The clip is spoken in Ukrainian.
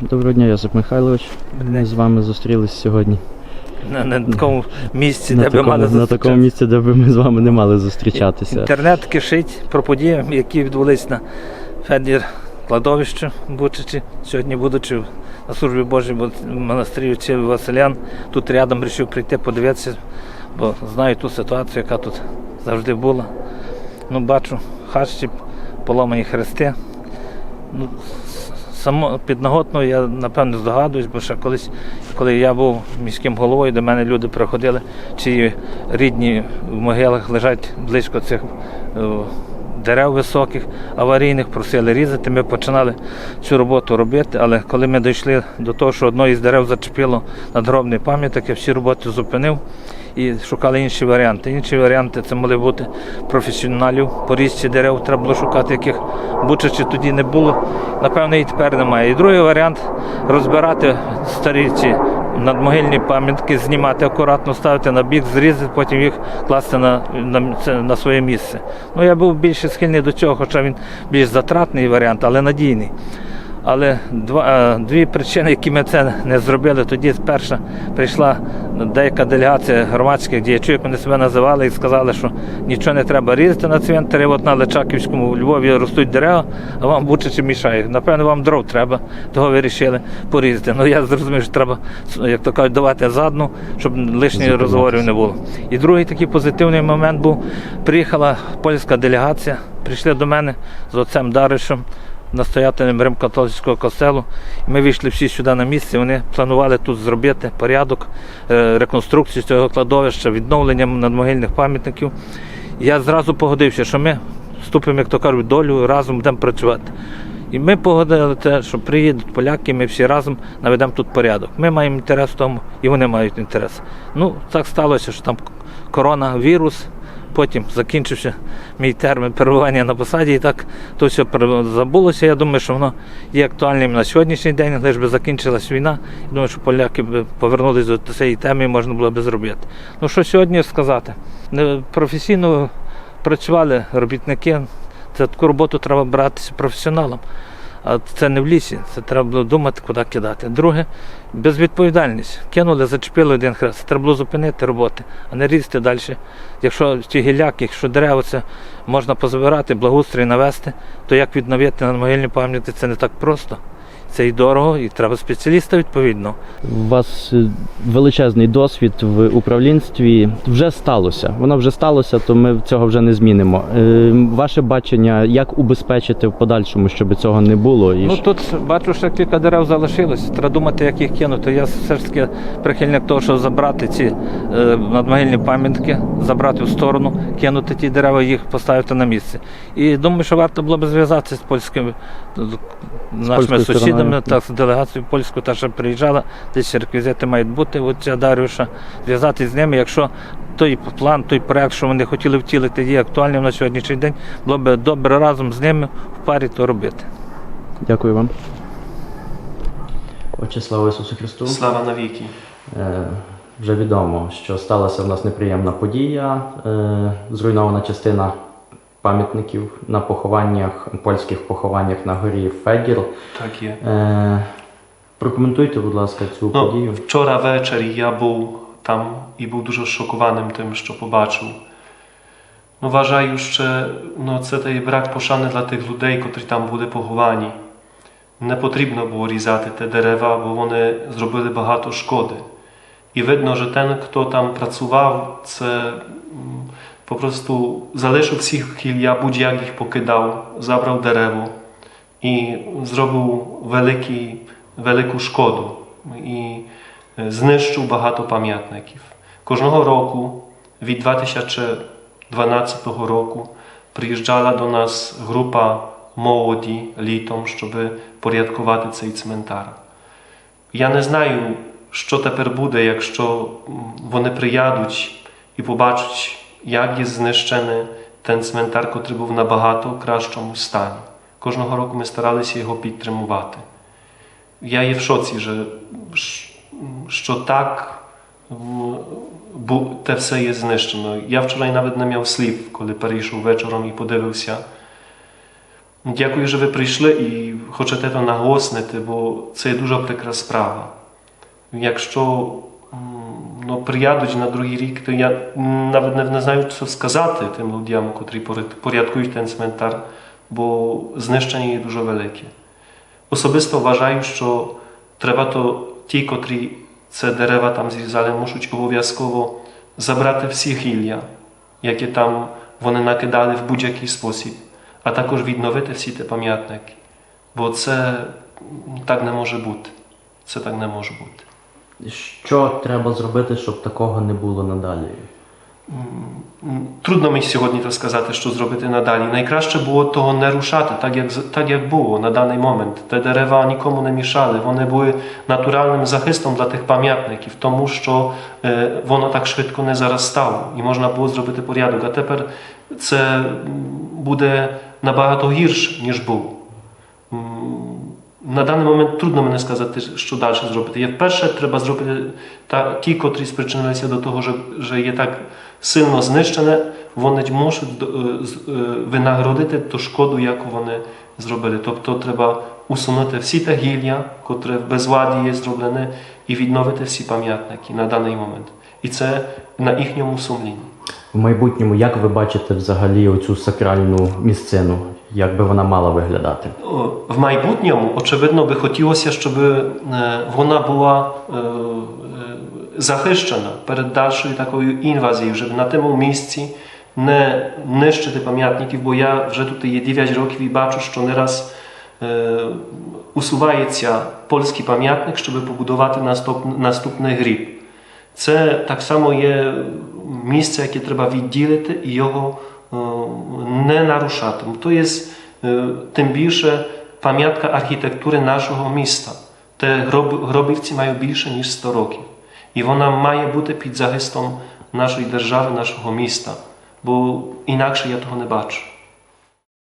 Доброго дня, Йосип Михайлович. Ми з вами зустрілись сьогодні на, на такому місці, на де би такому, мали на такому місці, де ми з вами не мали зустрічатися. Інтернет кишить про події, які відбулись на Федір кладовищі Бучичі. Сьогодні будучи на службі Божій в монастирі чи Василян, тут рядом вирішив прийти подивитися, бо знаю ту ситуацію, яка тут завжди була. Ну, бачу хащі, поломані хрести. Ну, само підноготно я напевно здогадуюсь, бо ще колись, коли я був міським головою, до мене люди приходили, чиї рідні в могилах лежать близько цих е, дерев високих, аварійних, просили різати. Ми починали цю роботу робити, але коли ми дійшли до того, що одно із дерев зачепило надгробний пам'ятник, я всі роботи зупинив і шукали інші варіанти. Інші варіанти це могли бути професіоналів по різці дерев, треба було шукати, яких бучачі тоді не було. Напевно, і тепер немає. І другий варіант розбирати старі ці надмогильні пам'ятки, знімати акуратно, ставити на бік, зрізати, потім їх класти на, на, на своє місце. Ну, я був більше схильний до цього, хоча він більш затратний варіант, але надійний. Але два, е, дві причини, які ми це не зробили, тоді перша прийшла деяка делегація громадських діячів, як вони себе називали, і сказали, що нічого не треба різати на цвинтарі, от на Личаківському у Львові ростуть дерева, а вам бучачи мішає. Напевно, вам дров треба, того вирішили порізати. Ну я зрозумів, що треба, як то кажуть, давати задну, щоб лишніх розговорів не було. І другий такий позитивний момент був, приїхала польська делегація, прийшли до мене з отцем Даришем, настоятелем Рим-католицького костелу. Ми вийшли всі сюди на місце. Вони планували тут зробити порядок, е, реконструкцію цього кладовища, відновлення надмогильних пам'ятників. Я зразу погодився, що ми вступимо, як то кажуть, в долю, разом будемо працювати. І ми погодили те, що приїдуть поляки, ми всі разом наведемо тут порядок. Ми маємо інтерес в тому, і вони мають інтерес. Ну, так сталося, що там коронавірус, потім закінчився мій термін перебування на посаді, і так то все забулося. Я думаю, що воно є актуальним на сьогоднішній день, лише би закінчилась війна. Я думаю, що поляки б повернулися до цієї теми можна було б зробити. Ну що сьогодні сказати? Професійно працювали робітники. Це таку роботу треба братися професіоналом. А це не в лісі, це треба було думати, куди кидати. Друге, безвідповідальність. Кинули, зачепили один хрест. Треба було зупинити роботи, а не різти далі. Якщо ті гіляки, якщо дерева це можна позабирати, благоустрій навести, то як відновити на могильні пам'яті це не так просто. Це і дорого, і треба спеціаліста відповідно. У вас е, величезний досвід в управлінстві. Вже сталося. Воно вже сталося, то ми цього вже не змінимо. Е, Ваше бачення, як убезпечити в подальшому, щоб цього не було? І Ну тут бачу, що кілька дерев залишилось. Треба думати, як їх кинути. Я все ж таки прихильник того, щоб забрати ці е, надмогильні пам'ятки, забрати в сторону, кинути ті дерева, їх поставити на місце. І думаю, що варто було б зв'язатися з польськими нашими сусідами, стороною. так, з делегацією польською, та що приїжджала, десь реквізити мають бути. От ця Дарюша, зв'язатися з ними, якщо той план, той проект, що вони хотіли втілити, є актуальним на сьогоднішній день, було б добре разом з ними в парі то робити. Дякую вам. Отче, слава Ісусу Христу. Слава навіки. Е, Вже відомо, що сталася в нас неприємна подія. Е, Зруйнована частина пам'ятників на похованнях, польських похованнях на горі Федір. Так є. Е, Прокоментуйте, будь ласка, цю Ну, подію. вчора ввечері я був там і був дуже шокованим тим, що побачив. Ну, вважаю, що ну, це той брак пошани для тих людей, котрі там були поховані. Не потрібно було різати те дерева, бо вони зробили багато шкоди. І видно, що ten, хто там працював, це po prostu залишив всіх кілля, будь-як їх покидав, забрав дерево і зробив великий, велику шкоду і е, знищив багато пам'ятників. Кожного року від 2012 року приїжджала до нас група молоді літом, щоб порядкувати цей цментар. Я не знаю, що тепер буде, якщо вони приїдуть і побачать, як є знищений ten цментар, котрий був набагато кращому стані. Кожного року ми старалися його підтримувати. Я є в шоці, що, так те все є знищено. Я вчора навіть не мав слів, коли перейшов вечором і подивився. Дякую, що ви прийшли і хочете це наголосити, бо це є дуже прикра справа. Якщо ну, приїдуть на другий рік, то я навіть не, не знаю, що сказати тим людям, котрі порядкують ten цементар, бо знищення є дуже велике. Особисто вважаю, що треба то ті, котрі це дерева там зрізали, мусять обов'язково забрати всі гілля, які там вони накидали в будь-який спосіб, а також відновити всі ті пам'ятники. Бо це так не може бути. Це так не може бути. Що треба зробити, щоб такого не було надалі? Трудно мені сьогодні сказати, що зробити надалі. Найкраще було того не рушати, так як, так як було на даний момент. Те дерева нікому не мішали. Вони були натуральним захистом для тих пам'ятників, тому що е, воно так швидко не заростало і можна було зробити порядок. А тепер це буде набагато гірше, ніж було. На даний момент трудно мені сказати, що далі зробити. Є вперше треба зробити та ті, котрі спричинилися до того, що, є так сильно знищене, вони можуть е, е, винагородити ту шкоду, яку вони зробили. Тобто треба усунути всі те гілля, котре в безладі є зроблене, і відновити всі пам'ятники на даний момент. І це на їхньому сумлінні. В майбутньому, як ви бачите взагалі оцю сакральну місцину? Як би вона мала виглядати? В майбутньому, очевидно, би хотілося, щоб е, вона була е, е, захищена перед дальшою такою інвазією, щоб на тому місці не нищити пам'ятників, бо я вже тут є 9 років і бачу, що не раз усувається польський пам'ятник, щоб побудувати наступний гріб. Це так само є місце, яке треба відділити і його не нарушати. То є е, тим більше пам'ятка архітектури нашого міста. Те гроб, гробівці мають більше ніж 100 років. І вона має бути під захистом нашої держави, нашого міста, бо інакше я того не бачу.